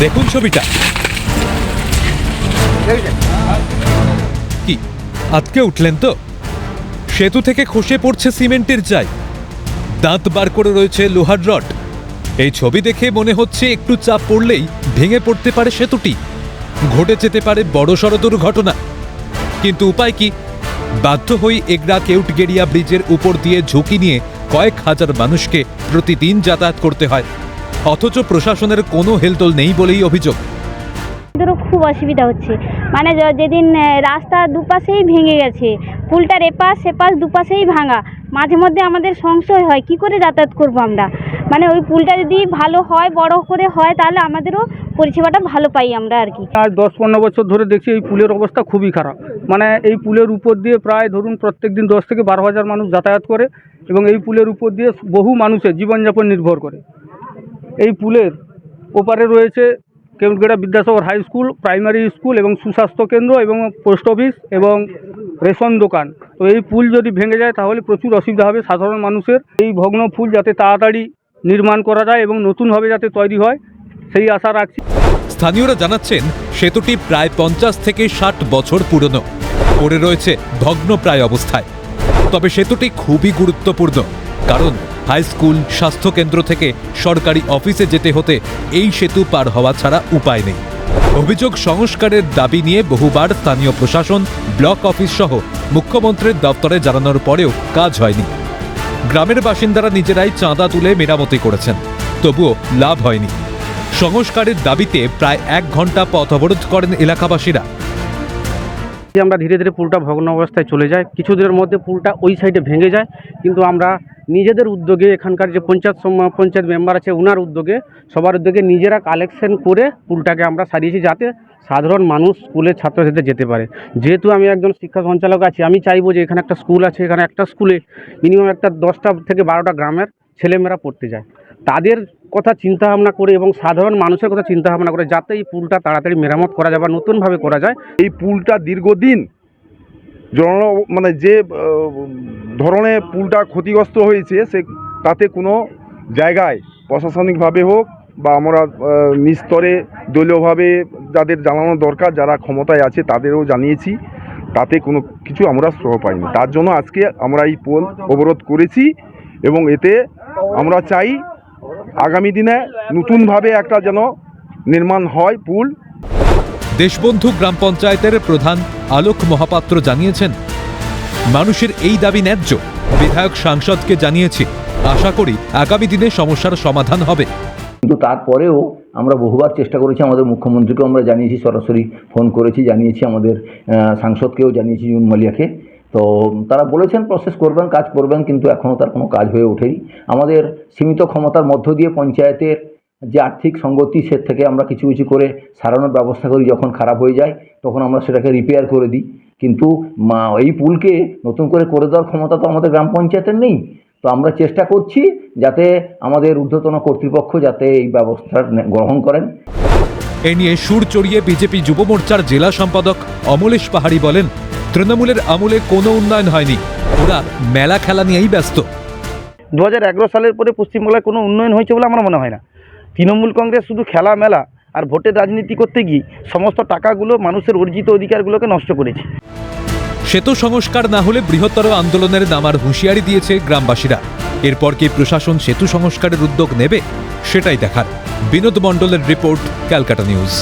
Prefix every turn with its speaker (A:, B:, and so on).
A: দেখুন ছবিটা। কি? আটকে উঠলেন তো? সেতু থেকে খসে পড়ছে সিমেন্টের চাই দাঁত বার করে রয়েছে লোহার রড। এই ছবি দেখে মনে হচ্ছে একটু চাপ পড়লেই ভেঙে পড়তে পারে সেতুটি। ঘটে যেতে পারে বড়সড় দুর্ঘটনা। কিন্তু উপায় কি? বাধ্য হয়ে এগরা কেউটগেরিয়া ব্রিজের উপর দিয়ে ঝুঁকি নিয়ে কয়েক হাজার মানুষকে প্রতিদিন যাতায়াত করতে হয়। অথচ প্রশাসনের কোনো হেলদোল নেই বলেই অভিযোগ।
B: আমাদেরও খুব অসুবিধা হচ্ছে। মানে যেদিন রাস্তা দুপাশেই ভেঙে গেছে পুলটার এপাশ সেপাশ দুপাশেই ভাঙা মাঝে মধ্যে আমাদের সংশয় হয় কি করে যাতায়াত করব আমরা? মানে ওই পুলটা যদি ভালো হয় বড় করে হয় তাহলে আমাদেরও পরিষেবাটা ভালো পাই আমরা আর কি।
C: আর দশ পনেরো বছর ধরে দেখছি এই পুলের অবস্থা খুবই খারাপ। মানে এই পুলের উপর দিয়ে প্রায় ধরুন প্রত্যেক দিন দশ থেকে বারো হাজার মানুষ যাতায়াত করে এবং এই পুলের উপর দিয়ে বহু মানুষের জীবনযাপন নির্ভর করে। এই পুলের ওপারে রয়েছে Keutgera Vidyasagar high school, primary school এবং সুস্বাস্থ্য কেন্দ্র এবং পোস্ট অফিস এবং রেশন দোকান। তো এই পুল যদি ভেঙে যায় তাহলে প্রচুর অসুবিধা হবে সাধারণ মানুষের। এই ভগ্ন পুল যাতে তাড়াতাড়ি নির্মাণ করা যায় এবং নতুনভাবে যাতে তৈরি হয়, সেই আশা রাখছি।
A: স্থানীয়রা জানাচ্ছেন, সেতুটি প্রায় পঞ্চাশ থেকে ষাট বছর পুরনো। পড়ে রয়েছে ভগ্নপ্রায় অবস্থায়। তবে সেতুটি খুবই গুরুত্বপূর্ণ, কারণ হাই স্কুল, স্বাস্থ্যকেন্দ্র থেকে সরকারি অফিসে যেতে হতে এই সেতু পার হওয়া ছাড়া উপায় নেই। অভিযোগ সংস্কারের দাবি নিয়ে বহুবার স্থানীয় প্রশাসন, ব্লক অফিস সহ মুখ্যমন্ত্রীর দপ্তরে জানানোর পরেও কাজ হয়নি। গ্রামের বাসিন্দারা নিজেরাই চাঁদা তুলে মেরামতি করেছেন, তবুও লাভ হয়নি। সংস্কারের দাবিতে প্রায় এক ঘণ্টা পথ অবরোধ করেন এলাকাবাসীরা।
C: আমরা ধীরে ধীরে পুলটা ভগ্ন অবস্থায় চলে যায়। কিছুদিনের মধ্যে পুলটা ওই সাইডে ভেঙে যায়, কিন্তু আমরা নিজেদের উদ্যোগে এখানকার যে পঞ্চায়েত পঞ্চায়েত মেম্বার আছে ওনার উদ্যোগে, সবার উদ্যোগে নিজেরা কালেকশন করে পুলটাকে আমরা সারিয়েছি যাতে সাধারণ মানুষ স্কুলের ছাত্রছাত্রীদের যেতে পারে। যেহেতু আমি একজন শিক্ষা সঞ্চালক আছি, আমি চাইব যে এখানে একটা স্কুল আছে, এখানে একটা স্কুলে মিনিমাম একটা দশটা থেকে বারোটা গ্রামের ছেলেমেয়েরা পড়তে যায়। তাদের কথা চিন্তা ভাবনা করে এবং সাধারণ মানুষের কথা চিন্তা ভাবনা করে যাতে এই পুলটা তাড়াতাড়ি মেরামত করা যায় বা নতুনভাবে করা যায়।
D: এই পুলটা দীর্ঘদিন জন মানে যে ধরনের পুলটা ক্ষতিগ্রস্ত হয়েছে, সে তাতে কোনো জায়গায় প্রশাসনিকভাবে হোক বা আমরা নিস্তরে দলীয়ভাবে যাদের জানানো দরকার, যারা ক্ষমতায় আছে তাদেরও জানিয়েছি, তাতে কোনো কিছু আমরা সহ পাইনি। তার জন্য আজকে আমরা এই পোল অবরোধ করেছি এবং এতে আমরা চাই আগামী দিনে নতুনভাবে একটা যেন নির্মাণ হয় পুল।
A: দেশবন্ধু গ্রাম পঞ্চায়েতের প্রধান আলোক মহাপাত্র জানিয়েছেন মানুষের এই দাবি ন্যায্য। বিধায়ক সাংসদকে জানিয়েছি, আশা করি আগামী দিনে সমস্যার সমাধান হবে।
E: কিন্তু তারপরেও আমরা বহুবার চেষ্টা করেছি, আমাদের মুখ্যমন্ত্রীকেও আমরা জানিয়েছি, সরাসরি ফোন করেছি, জানিয়েছি আমাদের সাংসদকেও জানিয়েছি জুন মালিয়াকে। তো তারা বলেছেন প্রসেস করবেন, কাজ করবেন, কিন্তু এখনও তার কোনো কাজ হয়ে ওঠেনি। আমাদের সীমিত ক্ষমতার মধ্য দিয়ে পঞ্চায়েতের যে আর্থিক সঙ্গতি, সে থেকে আমরা কিছু কিছু করে সারানোর ব্যবস্থা করি, যখন খারাপ হয়ে যায়, তখন আমরা সেটাকে রিপেয়ার করে দিই। কিন্তু মা এই পুলকে নতুন করে করে দেওয়ার ক্ষমতা তো আমাদের গ্রাম পঞ্চায়েতের নেই। তো আমরা চেষ্টা করছি যাতে আমাদের ঊর্ধ্বতন কর্তৃপক্ষ যাতে এই ব্যবস্থা গ্রহণ করেন।
A: এ নিয়ে সুর চড়িয়ে বিজেপি যুব মোর্চার জেলা সম্পাদক অমলেশ পাহাড়ি বলেন তৃণমূলের আমলে কোনো উন্নয়ন হয়নি। ওরা মেলা খেলা নিয়েই ব্যস্ত।
F: দু হাজার এগারো সালের পরে পশ্চিমবাংলায় কোনো উন্নয়ন হয়েছে বলে আমার মনে হয় না। তৃণমূল কংগ্রেস শুধু খেলা মেলা আর ভোটের রাজনীতি করতে গিয়ে সমস্ত টাকাগুলো মানুষের অর্জিত অধিকারগুলোকে নষ্ট করেছে।
A: সেতু সংস্কার না হলে বৃহত্তর আন্দোলনের নামার হুঁশিয়ারি দিয়েছে গ্রামবাসীরা। এরপর কি প্রশাসন সেতু সংস্কারের উদ্যোগ নেবে, সেটাই দেখার। বিনোদ মণ্ডলের রিপোর্ট, ক্যালকাটা নিউজ।